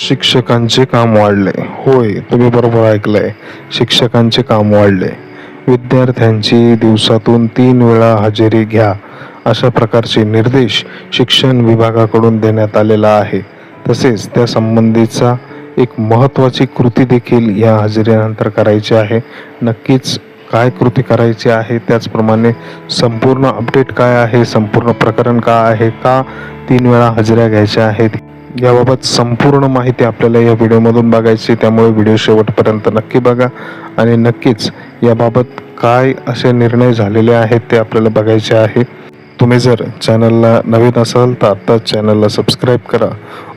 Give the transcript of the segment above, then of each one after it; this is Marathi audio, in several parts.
शिक्षकांचे काम वाढले. होय तुम्ही बरोबर ऐकलंय. शिक्षकांचे काम वाढले. विद्यार्थ्यांची दिवसातून तीन वेळा हजेरी घ्या अशा प्रकारचे निर्देश शिक्षण विभागाकडून देण्यात आलेला आहे. तसेच त्या संबंधीचा एक महत्त्वाची कृती देखील या हजेरीनंतर करायची आहे. नक्कीच काय कृती करायची आहे त्याचप्रमाणे संपूर्ण अपडेट काय आहे संपूर्ण प्रकरण काय आहे का तीन वेळा हजेऱ्या घ्यायच्या आहेत? याबाबत संपूर्ण माहिती आपल्याला या व्हिडिओमधून बघायची त्यामुळे व्हिडिओ शेवटपर्यंत नक्की बघा. आणि नक्कीच याबाबत काय असे निर्णय झालेले आहेत ते आपल्याला बघायचे आहे. तुम्ही जर चॅनलला नवीन असाल तर आत्ताच चॅनलला सबस्क्राईब करा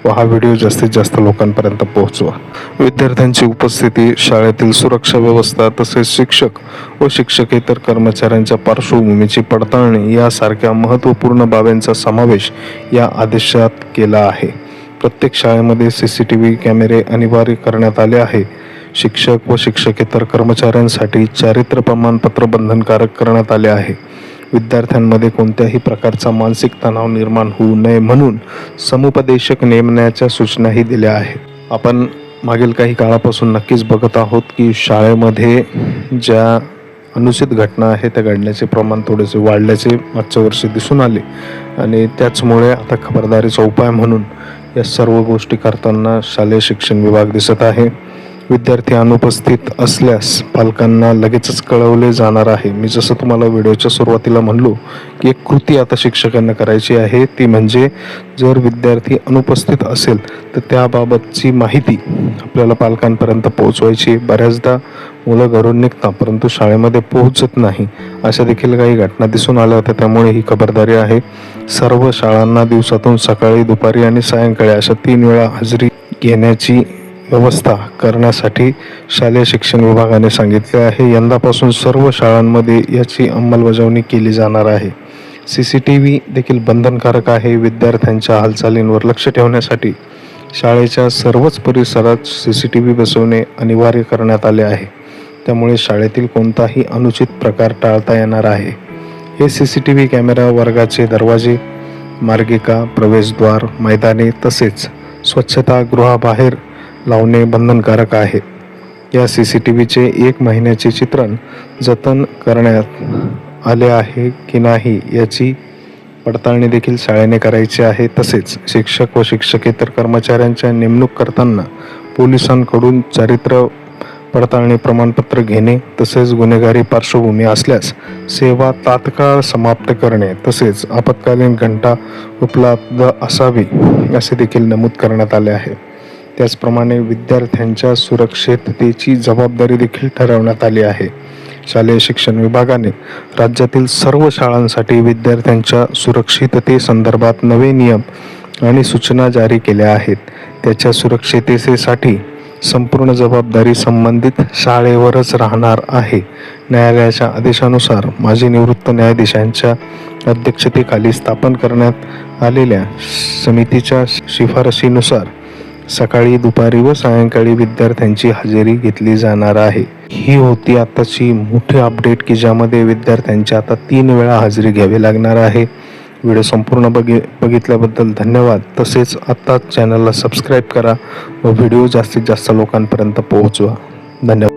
व हा व्हिडिओ जास्तीत जास्त लोकांपर्यंत पोहोचवा. विद्यार्थ्यांची उपस्थिती शाळेतील सुरक्षा व्यवस्था तसेच शिक्षक व शिक्षकेतर कर्मचाऱ्यांच्या पार्श्वभूमीची पडताळणी यासारख्या महत्त्वपूर्ण बाबींचा समावेश या आदेशात केला आहे. प्रत्येक शाळेमध्ये सी सी टी व्ही कॅमेरे अनिवार्य करण्यात आले आहे. शिक्षक व शिक्षकेतर कर्मचाऱ्यांसाठी चारित्र्य प्रमाणपत्र बंधनकारक करण्यात आले आहे. विद्यार्थ्यांमध्ये कोणत्याही प्रकारचा मानसिक तणाव निर्माण होऊ नये म्हणून समुपदेशक नेमण्याच्या सूचनाही दिल्या आहेत. आपण मागील काही काळापासून नक्कीच बघत आहोत की शाळेमध्ये ज्या अनुचित घटना आहे त्या घडण्याचे प्रमाण थोडेसे वाढल्याचे मागच्या वर्षी दिसून आले. आणि त्याचमुळे आता खबरदारीचा उपाय म्हणून या सर्व गोष्टी करताना शालेय शिक्षण विभाग दिसत आहे. विद्यार्थी अनुपस्थित असल्यास पालकांना लगेचच कळवले जाणार आहे. मी जसं तुम्हाला व्हिडिओच्या सुरुवातीला म्हणलो की एक कृती आता शिक्षकांना करायची आहे. ती म्हणजे जर विद्यार्थी अनुपस्थित असेल तर त्याबाबतची माहिती आपल्याला पालकांपर्यंत पोहोचवायची. बऱ्याचदा मुलं घरून निघतात परंतु शाळेमध्ये पोहोचत नाही. अशा देखील काही घटना दिसून आल्या होत्या. त्यामुळे ही खबरदारी आहे. सर्व शाळांना दिवसातून सकाळी दुपारी आणि सायंकाळी अशा तीन वेळा हजेरी घेण्याची व्यवस्था करण्यासाठी शालेय शिक्षण विभागाने सांगितले आहे. यंदापासून सर्व शाळांमध्ये याची अंमलबजावणी केली जाणार आहे. सी सी टी व्ही देखील बंधनकारक आहे. विद्यार्थ्यांच्या हालचालींवर लक्ष ठेवण्यासाठी शाळेच्या सर्वच परिसरात सी सी टी व्ही बसवणे अनिवार्य करण्यात आले आहे. त्यामुळे शाळेतील कोणताही अनुचित प्रकार टाळता येणार आहे. हे C C T V camera वर्गाचे दरवाजे मार्गिका प्रवेशद्वार मैदाने तसेच स्वच्छतागृहाबाहेर लावणे बंधनकारक आहे. या सी सी टी व्हीचे एक महिन्याचे चित्रण जतन करण्यात आले आहे की नाही याची पडताळणी देखील शाळेने करायची आहे. तसेच शिक्षक व शिक्षकेतर कर्मचाऱ्यांच्या नेमणूक करताना पोलिसांकडून चारित्र्य पडताळणी प्रमाणपत्र घेणे तसेच गुन्हेगारी पार्श्वभूमी असल्यास सेवा तात्काळ समाप्त करणे तसेच आपत्कालीन घंटा उपलब्ध असावी असे देखील नमूद करण्यात आले आहे. त्याचप्रमाणे विद्यार्थ्यांच्या सुरक्षिततेची जबाबदारी देखील ठरवण्यात आली आहे. शालेय शिक्षण विभागाने राज्यातील सर्व शाळांसाठी विद्यार्थ्यांच्या सुरक्षिततेसंदर्भात नवे नियम आणि सूचना जारी केल्या आहेत. त्याच्या सुरक्षिततेसाठी संपूर्ण जबाबदारी संबंधित शाळेवरच राहणार आहे. न्यायालयाच्या आदेशानुसार माजी निवृत्त न्यायाधीशांच्या अध्यक्षतेखाली स्थापन करण्यात आलेल्या समितीच्या शिफारशीनुसार सकाळी दुपारी व सायंकाळी विद्यार्थ्यांची हजेरी घेतली जाणार आहे. ही होती आताची मोठी अपडेट की ज्यामध्ये विद्यार्थ्यांची आता तीन वेळा हजेरी घ्यावी लागणार आहे. व्हिडिओ संपूर्ण बघि बघितल्याबद्दल धन्यवाद. तसेच आत्ताच चॅनलला सबस्क्राईब करा व व्हिडिओ जास्तीत जास्त लोकांपर्यंत पोहोचवा. धन्यवाद.